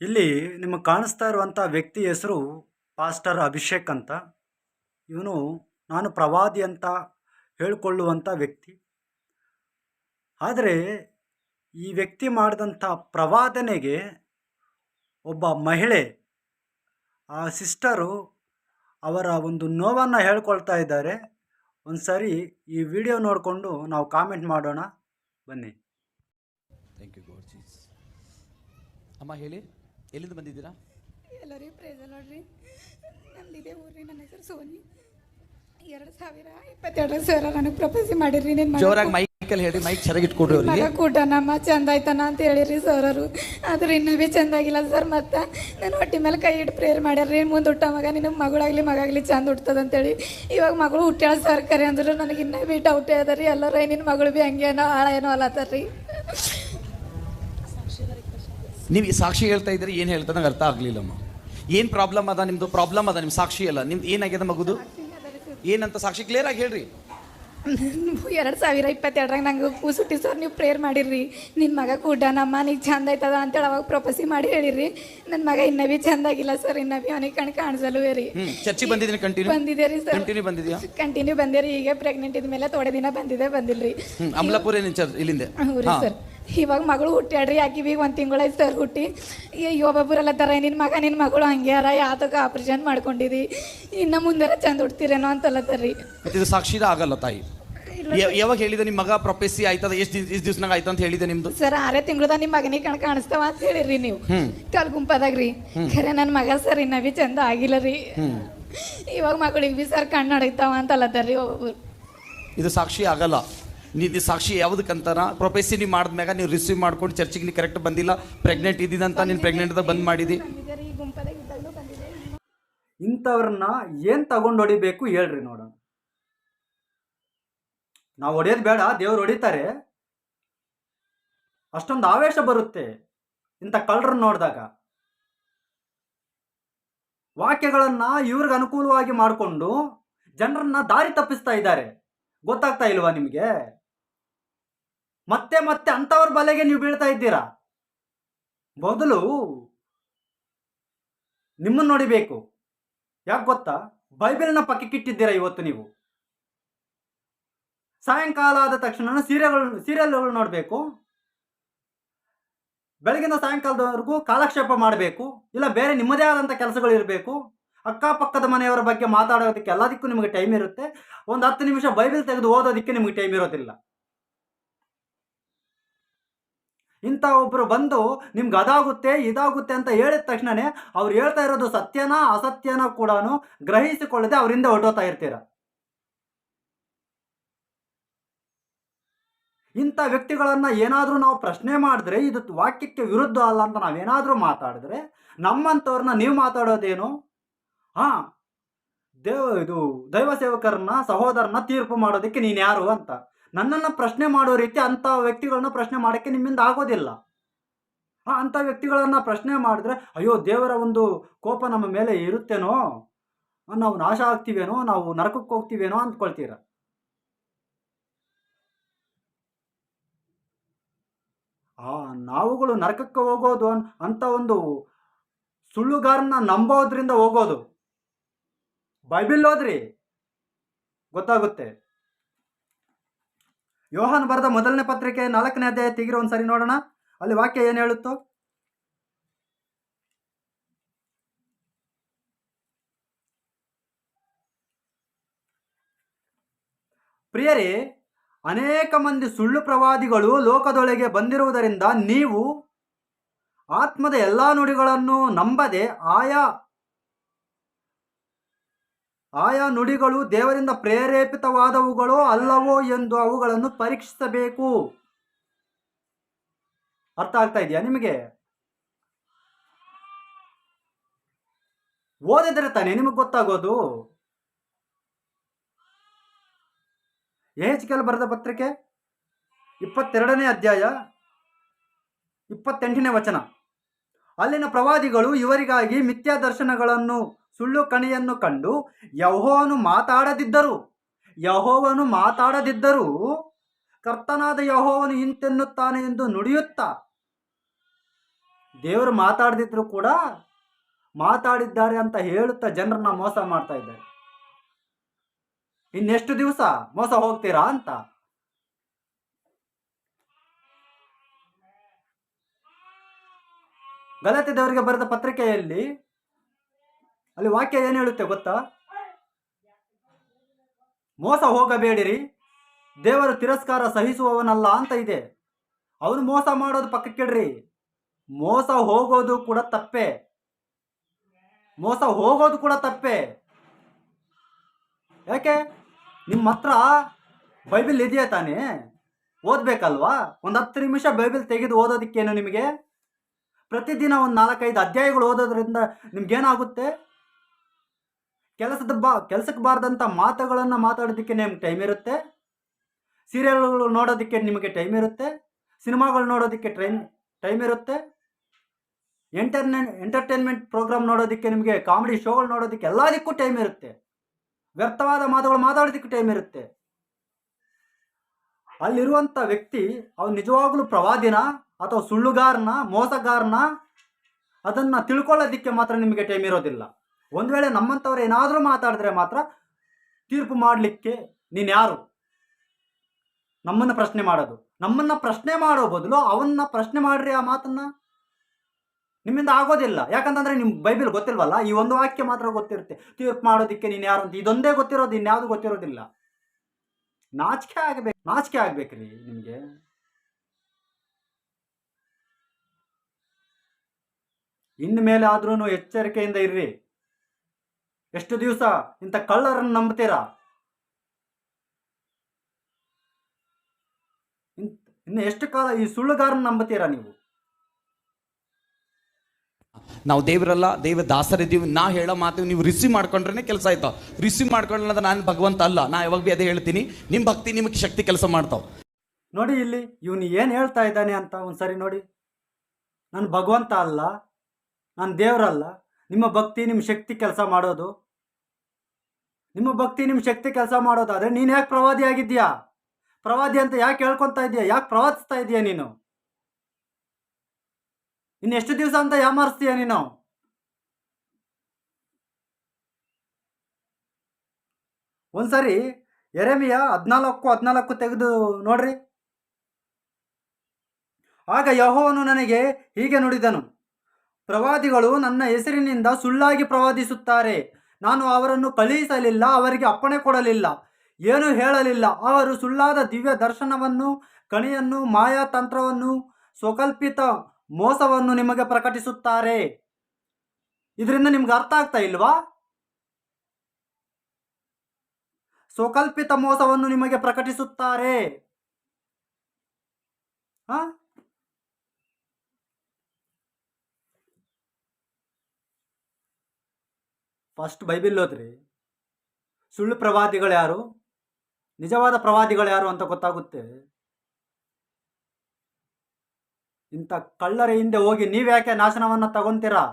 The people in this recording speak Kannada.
ಇಲ್ಲಿ ನಿಮಗೆ ಕಾಣಿಸ್ತಾ ಇರುವಂಥ ವ್ಯಕ್ತಿ ಹೆಸರು ಪಾಸ್ಟರ್ ಅಭಿಷೇಕ್ ಅಂತ. ಇವನು ನಾನು ಪ್ರವಾದಿ ಅಂತ ಹೇಳಿಕೊಳ್ಳುವಂಥ ವ್ಯಕ್ತಿ. ಆದರೆ ಈ ವ್ಯಕ್ತಿ ಮಾಡಿದಂಥ ಪ್ರವಾದನೆಗೆ ಒಬ್ಬ ಮಹಿಳೆ, ಆ ಸಿಸ್ಟರು ಅವರ ಒಂದು ನೋವನ್ನು ಹೇಳ್ಕೊಳ್ತಾ ಇದ್ದಾರೆ. ಒಂದು ಸರಿ ಈ ವಿಡಿಯೋ ನೋಡಿಕೊಂಡು ನಾವು ಕಾಮೆಂಟ್ ಮಾಡೋಣ. ಬನ್ನಿ. ಥ್ಯಾಂಕ್ ಯು ಅಮ್ಮ ಹೇಳಿ. ಎಲ್ಲಿಂದ ಬಂದಿದ್ದೀರಾ? ಎಲ್ಲರಿಗೂ ಪ್ರೈಸ್ ನೋಡ್ರಿ. ನಮ್ದು ಇದೇ ಊರ್ರಿ ನನ್ನ ಹೆಸರು ಸೋನಿ. ಎರಡು ಸಾವಿರ ಇಪ್ಪತ್ತೆರಡರ ಸಾವಿರ ನನಗೆ ಪ್ರಪೋಸಿ ಮಾಡಿರಿ ಮಗ ಜೋರಾಗಿ ಮೈಕಲ್ಲಿ ಹೇಳಿ ಮೈಕ್ ಇಟ್ಕೊಡ್ರಿ ಮಗ ಕೂಟ ಕೂಟನಮ್ಮ ಚಂದ ಆಯ್ತಾನ ಅಂತ ಹೇಳಿರಿ ಸರರು. ಆದ್ರೆ ಇನ್ನೂ ಭೀ ಚಂದ ಆಗಿಲ್ಲ ಸರ್ ಮತ್ತೆ ನನ್ನ ಹೊಟ್ಟೆ ಮೇಲೆ ಕೈ ಇಟ್ಟು ಪ್ರೇಯರ್ ಮಾಡ್ಯಾರ್ರಿ. ಮುಂದೆ ಹುಟ್ಟ ಮಗ ನಿನ್ನ ಮಗಳಾಗ್ಲಿ ಮಗಾಗ್ಲಿ ಚಂದ ಹುಟ್ತದ ಅಂತೇಳಿ. ಇವಾಗ ಮಗಳು ಹುಟ್ಟ್ಯಾಳ ಸರ್ ಕರೆ ಅಂದ್ರೆ ನನಗೆ ಇನ್ನೂ ಭೀ ಡೌಟೇ ಅದ ರೀ. ಎಲ್ಲರೂ ನಿನ್ನ ಮಗಳು ಭೀ ಹಂಗೆ ಏನೋ ಹಾಳ ಏನೋ ಅಲ್ಲತ್ತಾರ್ರಿ ನೀವು ಸಾಕ್ಷಿ ಹೇಳ್ತಾ ಇದ್ರೆ ಏನು ಹೇಳ್ತಾ ನಂಗೆ ಅರ್ಥ ಆಗಲಿಲ್ಲಮ್ಮ. ಏನು ಪ್ರಾಬ್ಲಮ್ ಅದ ನಿಮ್ಮದು ಪ್ರಾಬ್ಲಮ್ ಅದ ನಿಮ್ಮ ಸಾಕ್ಷಿ ಅಲ್ಲ. ನಿಮ್ದು ಏನಾಗ್ಯದ ಮಗುದು? ಏನಂತ ಸಾಕ್ಷಿ ಕ್ಲಿಯರ್ ಆಗಿ ಹೇಳ್ರಿ. ಎರಡು ಸಾವಿರ ಇಪ್ಪತ್ತೆರಡರಾಗ ನಂಗೆ ಕೂಸುಟ್ಟಿ ಸರ್ ನೀವು ಪ್ರೇಯರ್ ಮಾಡಿರ್ರಿ. ನಿನ್ನ ಮಗ ಕೂಡ ನಮ್ಮ ನೀವು ಚಂದ ಆಯ್ತದ ಅಂತೇಳಿ ಅವಾಗ ಪ್ರೊಪಸಿ ಮಾಡಿ ಹೇಳಿರಿ ನನ್ನ ಮಗ ಇನ್ನ ಭೀ ಚಂದ ಆಗಿಲ್ಲ ಸರ್ ಇನ್ನ ಭೀ ಅವನಿಗೆ ಕಣ್ ಕಾಣಿಸಲು ರೀ. ಚರ್ಚಿ ಬಂದಿದ್ದೀನಿ ಕಂಟಿನ್ಯೂ ಬಂದಿದೆ ರೀ ಸರ್. ಕಂಟಿನ್ಯೂ ಬಂದಿದ್ಯಾ? ಕಂಟಿನ್ಯೂ ಬಂದಿರಿ ರೀ ಈಗ ಪ್ರೆಗ್ನೆಂಟ್ ಇದ್ಮೇಲೆ ತೋಡೆ ದಿನ ಬಂದಿದೆ ಬಂದಿಲ್ರಿ. ಅಮಲಾಪುರ ಇಲ್ಲಿಂದ? ಹ್ಞೂ ರೀ ಸರ್. ಇವಾಗ ಮಗಳು ಹುಟ್ಟ್ಯಾಡ್ರಿ ಆಕಿ ಈಗ ಒಂದು ತಿಂಗಳಾಯ್ತು ಸರ್ ಹುಟ್ಟಿ. ಅಯ್ಯೋ ಒಬ್ಬೊಬ್ಬರೆಲ್ಲ ತರ ನಿನ್ನ ಮಗ ನಿನ್ನ ಮಗಳು ಹಂಗೆ ಅರ ಯಾತಕ ಆಪ್ರೇಷನ್ ಮಾಡ್ಕೊಂಡಿದಿ? ಇನ್ನು ಮುಂದೆರ ಚಂದ ಹುಡ್ತೀರೇನೋ ಅಂತಲ್ಲ ಇದು ಸಾಕ್ಷಿದ ಆಗಲ್ಲ ತಾಯಿ. ಯಾವಾಗ ಹೇಳಿದೆ ನಿಮ್ಮ ಮಗ ಪ್ರೊಪೆಸಿ ಆಯ್ತದ ಎಷ್ಟು ಎಷ್ಟು ದಿವ್ಸನಾಗ ಆಯ್ತು ಅಂತ ಹೇಳಿದೆ ನಿಮ್ದು? ಸರ್ ಆರೇ ತಿಂಗಳದ ನಿಮ್ಮ ಮಗನಿಗೆ ಕಣ್ ಕಾಣಿಸ್ತಾವ ಅಂತ ಹೇಳಿರಿ ನೀವು. ಕಲ್ ಕಲ್ಗುಂಪದಾಗ ರೀ. ಖರೆ ನನ್ನ ಮಗ ಸರ್ ಇನ್ನ ಬಿ ಚಂದ ಆಗಿಲ್ಲ ರೀ. ಇವಾಗ ಮಗಳಿಗೆ ಬಿ ಸರ್ ಕಣ್ಣು ನಡಗ್ತಾವ ಅಂತ ಅಲ್ಲತ್ತಾರ್ರಿ ಒಬ್ಬೊಬ್ರು. ಇದು ಸಾಕ್ಷಿ ಆಗಲ್ಲ. ನೀವು ಸಾಕ್ಷಿ ಯಾವುದಕ್ಕಂತಾರ? ಪ್ರೊಫೆಸಿ ನೀವು ಮಾಡಿದ್ಮ್ಯಾಗ ನೀವು ರಿಸೀವ್ ಮಾಡ್ಕೊಂಡು ಚರ್ಚಿಗೆ ನೀವು ಕರೆಕ್ಟ್ ಬಂದಿಲ್ಲ ಪ್ರೆಗ್ನೆಂಟ್ ಇದ್ದಿದಂತ ನೀನು ಪ್ರೆಗ್ನೆಂಟ್ ಬಂದ್ ಮಾಡಿದಿ. ಇಂಥವ್ರನ್ನ ಏನು ತಗೊಂಡು ಹೊಡಿಬೇಕು ಹೇಳ್ರಿ ನೋಡೋಣ ನಾವು ಹೊಡೆಯೋದು ಬೇಡ, ದೇವ್ರು ಹೊಡಿತಾರೆ. ಅಷ್ಟೊಂದು ಆವೇಶ ಬರುತ್ತೆ ಇಂಥ ಕಳ್ಳರನ್ನ ನೋಡಿದಾಗ. ವಾಕ್ಯಗಳನ್ನ ಇವ್ರಿಗೆ ಅನುಕೂಲವಾಗಿ ಮಾಡಿಕೊಂಡು ಜನರನ್ನ ದಾರಿ ತಪ್ಪಿಸ್ತಾ ಇದ್ದಾರೆ. ಗೊತ್ತಾಗ್ತಾ ಇಲ್ವಾ ನಿಮಗೆ? ಮತ್ತೆ ಮತ್ತೆ ಅಂಥವ್ರ ಬಲೆಗೆ ನೀವು ಬೀಳ್ತಾ ಇದ್ದೀರಾ? ಮೊದಲು ನಿಮ್ಮನ್ನು ನೋಡಿಬೇಕು. ಯಾಕೆ ಗೊತ್ತಾ? ಬೈಬಲ್ನ ಪಕ್ಕಕ್ಕಿಟ್ಟಿದ್ದೀರಾ ಇವತ್ತು ನೀವು? ಸಾಯಂಕಾಲ ಆದ ತಕ್ಷಣ ಸೀರಿಯಲ್ಗಳು ಸೀರಿಯಲ್ಗಳು ನೋಡಬೇಕು. ಬೆಳಗಿನ ಸಾಯಂಕಾಲದವರೆಗೂ ಕಾಲಕ್ಷೇಪ ಮಾಡಬೇಕು. ಇಲ್ಲ, ಬೇರೆ ನಿಮ್ಮದೇ ಆದಂಥ ಕೆಲಸಗಳು ಇರಬೇಕು. ಅಕ್ಕಪಕ್ಕದ ಮನೆಯವರ ಬಗ್ಗೆ ಮಾತಾಡೋದಕ್ಕೆ ಎಲ್ಲದಕ್ಕೂ ನಿಮಗೆ ಟೈಮ್ ಇರುತ್ತೆ. ಒಂದು ಹತ್ತು ನಿಮಿಷ ಬೈಬಲ್ ತೆಗೆದು ಓದೋದಕ್ಕೆ ನಿಮಗೆ ಟೈಮ್ ಇರೋದಿಲ್ಲ. ಇಂಥ ಒಬ್ಬರು ಬಂದು ನಿಮ್ಗೆ ಅದಾಗುತ್ತೆ, ಇದಾಗುತ್ತೆ ಅಂತ ಹೇಳಿದ ತಕ್ಷಣನೇ ಅವ್ರು ಹೇಳ್ತಾ ಇರೋದು ಸತ್ಯನ ಅಸತ್ಯನ ಕೂಡ ಗ್ರಹಿಸಿಕೊಳ್ಳದೆ ಅವರಿಂದ ಹೊಟ್ಟೋತಾ ಇರ್ತೀರ. ಇಂಥ ವ್ಯಕ್ತಿಗಳನ್ನ ಏನಾದರೂ ನಾವು ಪ್ರಶ್ನೆ ಮಾಡಿದ್ರೆ, ಇದು ವಾಕ್ಯಕ್ಕೆ ವಿರುದ್ಧ ಅಲ್ಲ ಅಂತ ನಾವೇನಾದರೂ ಮಾತಾಡಿದ್ರೆ, ನಮ್ಮಂಥವ್ರನ್ನ ನೀವು ಮಾತಾಡೋದೇನು? ಹಾಂ, ದೇವ ಇದು ದೈವ ಸೇವಕರನ್ನ ಸಹೋದರನ ತೀರ್ಪು ಮಾಡೋದಕ್ಕೆ ನೀನು ಯಾರು ಅಂತ. ನನ್ನನ್ನು ಪ್ರಶ್ನೆ ಮಾಡೋ ರೀತಿ ಅಂಥ ವ್ಯಕ್ತಿಗಳನ್ನ ಪ್ರಶ್ನೆ ಮಾಡೋಕ್ಕೆ ನಿಮ್ಮಿಂದ ಆಗೋದಿಲ್ಲ. ಆ ಅಂಥ ವ್ಯಕ್ತಿಗಳನ್ನು ಪ್ರಶ್ನೆ ಮಾಡಿದ್ರೆ, ಅಯ್ಯೋ, ದೇವರ ಒಂದು ಕೋಪ ನಮ್ಮ ಮೇಲೆ ಇರುತ್ತೇನೋ? ನಾವು ನಾಶ ಆಗ್ತೀವೇನೋ? ನಾವು ನರಕಕ್ಕೆ ಹೋಗ್ತೀವೇನೋ? ಅಂದ್ಕೊಳ್ತೀರ. ಆ ನಾವುಗಳು ನರಕಕ್ಕೆ ಹೋಗೋದು ಅಂತ ಒಂದು ಸುಳ್ಳುಗಾರನ್ನ ನಂಬೋದ್ರಿಂದ ಹೋಗೋದು. ಬೈಬಿಲ್ ಓದ್ರಿ. ಗೊತ್ತಾಗುತ್ತೆ. ಯೋಹಾನ್ ಬರೆದ ಮೊದಲನೇ ಪತ್ರಿಕೆ ನಾಲ್ಕನೇ ಅಧ್ಯಾಯ ತೆಗಿರೋ ಒಂದ್ಸರಿ ನೋಡೋಣ. ಅಲ್ಲಿ ವಾಕ್ಯ ಏನು ಹೇಳುತ್ತೋ? ಪ್ರಿಯರೇ, ಅನೇಕ ಮಂದಿ ಸುಳ್ಳು ಪ್ರವಾದಿಗಳು ಲೋಕದೊಳಗೆ ಬಂದಿರುವುದರಿಂದ ನೀವು ಆತ್ಮದ ಎಲ್ಲ ನುಡಿಗಳನ್ನು ನಂಬದೆ ಆಯಾ ಆಯಾ ನುಡಿಗಳು ದೇವರಿಂದ ಪ್ರೇರೇಪಿತವಾದವುಗಳೋ ಅಲ್ಲವೋ ಎಂದು ಅವುಗಳನ್ನು ಪರೀಕ್ಷಿಸಬೇಕು. ಅರ್ಥ ಆಗ್ತಾ ಇದೆಯಾ ನಿಮಗೆ? ಓದಿದ್ರೆ ತಾನೆ ನಿಮಗೆ ಗೊತ್ತಾಗೋದು? ಎಚ್ ಬರೆದ ಪತ್ರಿಕೆ? ಇಪ್ಪತ್ತೆರಡನೇ ಅಧ್ಯಾಯ, ಇಪ್ಪತ್ತೆಂಟನೇ ವಚನ. ಅಲ್ಲಿನ ಪ್ರವಾದಿಗಳು ಇವರಿಗಾಗಿ ಮಿಥ್ಯಾ ದರ್ಶನಗಳನ್ನು ಸುಳ್ಳು ಕಣಿಯನ್ನು ಕಂಡು ಯಹೋವನು ಮಾತಾಡದಿದ್ದರು. ಯಹೋವನು ಮಾತಾಡದಿದ್ದರೂ ಕರ್ತನಾದ ಯಹೋವನು ಹಿಂತೆನ್ನುತ್ತಾನೆ ಎಂದು ನುಡಿಯುತ್ತಾ. ದೇವರು ಮಾತಾಡದಿದ್ರು ಕೂಡ ಮಾತಾಡಿದ್ದಾರೆ ಅಂತ ಹೇಳುತ್ತಾ ಜನರನ್ನ ಮೋಸ ಮಾಡ್ತಾ ಇದ್ದಾರೆ. ಇನ್ನೆಷ್ಟು ದಿವಸ ಮೋಸ ಹೋಗ್ತೀರಾ ಅಂತ. ಗಲತಿದವರಿಗೆ ದೇವರಿಗೆ ಬರೆದ ಪತ್ರಿಕೆಯಲ್ಲಿ ಅಲ್ಲಿ ವಾಕ್ಯ ಏನು ಹೇಳುತ್ತೆ ಗೊತ್ತಾ? ಮೋಸ ಹೋಗಬೇಡಿರಿ. ದೇವರು ತಿರಸ್ಕಾರ ಸಹಿಸುವವನಲ್ಲ ಅಂತ ಇದೆ. ಅವನು ಮೋಸ ಮಾಡೋದು ಪಕ್ಕಕ್ಕಿಡ್ರಿ ಮೋಸ ಹೋಗೋದು ಕೂಡ ತಪ್ಪೆ. ಮೋಸ ಹೋಗೋದು ಕೂಡ ತಪ್ಪೆ. ಯಾಕೆ? ನಿಮ್ಮ ಹತ್ರ ಬೈಬಿಲ್ ಇದೆಯಾ ತಾನೇ? ಓದ್ಬೇಕಲ್ವಾ? ಒಂದು ಹತ್ತು ನಿಮಿಷ ಬೈಬಿಲ್ ತೆಗೆದು ಓದೋದಕ್ಕೇನು ನಿಮಗೆ? ಪ್ರತಿದಿನ ಒಂದು ನಾಲ್ಕೈದು ಅಧ್ಯಾಯಗಳು ಓದೋದ್ರಿಂದ ನಿಮ್ಗೇನಾಗುತ್ತೆ? ಕೆಲಸದ ಬಾ, ಕೆಲಸಕ್ಕೆ ಬಾರದಂಥ ಮಾತುಗಳನ್ನು ಮಾತಾಡೋದಕ್ಕೆ ನಿಮ್ಗೆ ಟೈಮ್ ಇರುತ್ತೆ. ಸೀರಿಯಲ್ಗಳು ನೋಡೋದಕ್ಕೆ ನಿಮಗೆ ಟೈಮ್ ಇರುತ್ತೆ. ಸಿನಿಮಾಗಳು ನೋಡೋದಕ್ಕೆ ಟ್ರೈನ್ ಟೈಮ್ ಇರುತ್ತೆ. ಎಂಟರ್ನೆ ಎಂಟರ್ಟೈನ್ಮೆಂಟ್ ಪ್ರೋಗ್ರಾಮ್ ನೋಡೋದಕ್ಕೆ ನಿಮಗೆ ಕಾಮಿಡಿ ಶೋಗಳು ನೋಡೋದಕ್ಕೆ ಎಲ್ಲದಕ್ಕೂ ಟೈಮ್ ಇರುತ್ತೆ. ವ್ಯರ್ಥವಾದ ಮಾತುಗಳು ಮಾತಾಡೋದಕ್ಕೆ ಟೈಮ್ ಇರುತ್ತೆ. ಅಲ್ಲಿರುವಂಥ ವ್ಯಕ್ತಿ, ಅವ್ನು ನಿಜವಾಗ್ಲೂ ಪ್ರವಾದಿನ ಅಥವಾ ಸುಳ್ಳುಗಾರನ, ಮೋಸಗಾರನ, ಅದನ್ನು ತಿಳ್ಕೊಳ್ಳೋದಕ್ಕೆ ಮಾತ್ರ ನಿಮಗೆ ಟೈಮ್ ಇರೋದಿಲ್ಲ. ಒಂದು ವೇಳೆ ನಮ್ಮಂಥವ್ರು ಏನಾದರೂ ಮಾತಾಡಿದ್ರೆ ಮಾತ್ರ ತೀರ್ಪು ಮಾಡಲಿಕ್ಕೆ ನೀನು ಯಾರು? ನಮ್ಮನ್ನು ಪ್ರಶ್ನೆ ಮಾಡೋದು. ನಮ್ಮನ್ನು ಪ್ರಶ್ನೆ ಮಾಡೋ ಬದಲು ಅವನ್ನ ಪ್ರಶ್ನೆ ಮಾಡ್ರಿ ಆ ಮಾತನ್ನು. ನಿಮ್ಮಿಂದ ಆಗೋದಿಲ್ಲ. ಯಾಕಂತಂದ್ರೆ ನಿಮ್ಮ ಬೈಬಲ್ ಗೊತ್ತಿಲ್ವಲ್ಲ? ಈ ಒಂದು ವಾಕ್ಯ ಮಾತ್ರ ಗೊತ್ತಿರುತ್ತೆ. ತೀರ್ಪು ಮಾಡೋದಕ್ಕೆ ನೀನು ಯಾರು ಅಂತ. ಇದೊಂದೇ ಗೊತ್ತಿರೋದು, ಇನ್ಯಾವುದು ಗೊತ್ತಿರೋದಿಲ್ಲ. ನಾಚಿಕೆ ಆಗಬೇಕು. ನಾಚಿಕೆ ಆಗ್ಬೇಕ್ರಿ ನಿಮಗೆ. ಇನ್ನು ಮೇಲೆ ಆದ್ರೂ ಎಚ್ಚರಿಕೆಯಿಂದ ಇರ್ರಿ. ಎಷ್ಟು ದಿವಸ ಇಂಥ ಕಳ್ಳರನ್ನು ನಂಬ್ತೀರಾ ಇನ್- ಇನ್ನು ಎಷ್ಟು ಕಾಲ ಈ ಸುಳ್ಳುಗಾರನ್ನ ನಂಬ್ತೀರಾ ನೀವು? ನಾವು ದೇವರಲ್ಲ ದೇವ ದಾಸರಿದ್ದೀವಿ ನಾ ಹೇಳೋ ಮಾತು ನೀವು ರಿಸೀವ್ ಮಾಡ್ಕೊಂಡ್ರೆ ಕೆಲಸ ಆಯ್ತು. ರಿಸೀವ್ ಮಾಡ್ಕೊಂಡ್ರೆ ನಾನು ಭಗವಂತ ಅಲ್ಲ. ನಾ ಯಾವಾಗ ಭೀ ಅದೇ ಹೇಳ್ತೀನಿ. ನಿಮ್ಮ ಭಕ್ತಿ ನಿಮಗೆ ಶಕ್ತಿ ಕೆಲಸ ಮಾಡ್ತಾವ. ನೋಡಿ ಇಲ್ಲಿ ಇವನು ಏನು ಹೇಳ್ತಾ ಇದ್ದಾನೆ ಅಂತ ಒಂದ್ಸರಿ ನೋಡಿ. ನಾನು ಭಗವಂತ ಅಲ್ಲ ನಾನು ದೇವರಲ್ಲ. ನಿಮ್ಮ ಭಕ್ತಿ ನಿಮ್ಮ ಶಕ್ತಿ ಕೆಲಸ ಮಾಡೋದು. ನಿಮ್ಮ ಭಕ್ತಿ ನಿಮ್ಮ ಶಕ್ತಿ ಕೆಲಸ ಮಾಡೋದಾದರೆ ನೀನು ಯಾಕೆ ಪ್ರವಾದಿ ಆಗಿದ್ಯಾ ಪ್ರವಾದಿ ಅಂತ ಯಾಕೆ ಹೇಳ್ಕೊತಾ ಇದ್ದೀಯ ಯಾಕೆ ಪ್ರವಾದಿಸ್ತಾ ಇದೀಯಾ ನೀನು? ಇನ್ನು ಎಷ್ಟು ದಿವಸ ಅಂತ ಯಾಮಾರಿಸ್ತೀಯ ನೀನು? ಒಂದ್ಸರಿ ಎರೆಮಿಯ ಹದಿನಾಲ್ಕು ಹದಿನಾಲ್ಕು ತೆಗೆದು ನೋಡ್ರಿ. ಆಗ ಯಹೋವನು ನನಗೆ ಹೀಗೆ ನುಡಿದನು. ಪ್ರವಾದಿಗಳು ನನ್ನ ಹೆಸರಿನಿಂದ ಸುಳ್ಳಾಗಿ ಪ್ರವಾದಿಸುತ್ತಾರೆ. ನಾನು ಅವರನ್ನು ಕಳುಹಿಸಲಿಲ್ಲ, ಅವರಿಗೆ ಅಪ್ಪಣೆ ಕೊಡಲಿಲ್ಲ, ಏನು ಹೇಳಲಿಲ್ಲ. ಅವರು ಸುಳ್ಳಾದ ದಿವ್ಯ ದರ್ಶನವನ್ನು, ಕಣಿಯನ್ನು ಮಾಯಾತಂತ್ರವನ್ನು ಸ್ವಕಲ್ಪಿತ ಮೋಸವನ್ನು ನಿಮಗೆ ಪ್ರಕಟಿಸುತ್ತಾರೆ. ಇದರಿಂದ ನಿಮ್ಗೆ ಅರ್ಥ ಆಗ್ತಾ ಇಲ್ವಾ? ಸ್ವಕಲ್ಪಿತ ಮೋಸವನ್ನು ನಿಮಗೆ ಪ್ರಕಟಿಸುತ್ತಾರೆ. ಹಾ ಫಸ್ಟ್ ಬೈಬಿಲ್ ಓದ್ರಿ. ಸುಳ್ಳು ಪ್ರವಾದಿಗಳು ಯಾರು? ನಿಜವಾದ ಪ್ರವಾದಿಗಳು ಯಾರು ಅಂತ ಗೊತ್ತಾಗುತ್ತೆ. ಇಂಥ ಕಳ್ಳರ ಹಿಂದೆ ಹೋಗಿ ನೀವ್ಯಾಕೆ ನಾಶನವನ್ನು ತಗೊಂತೀರಾ?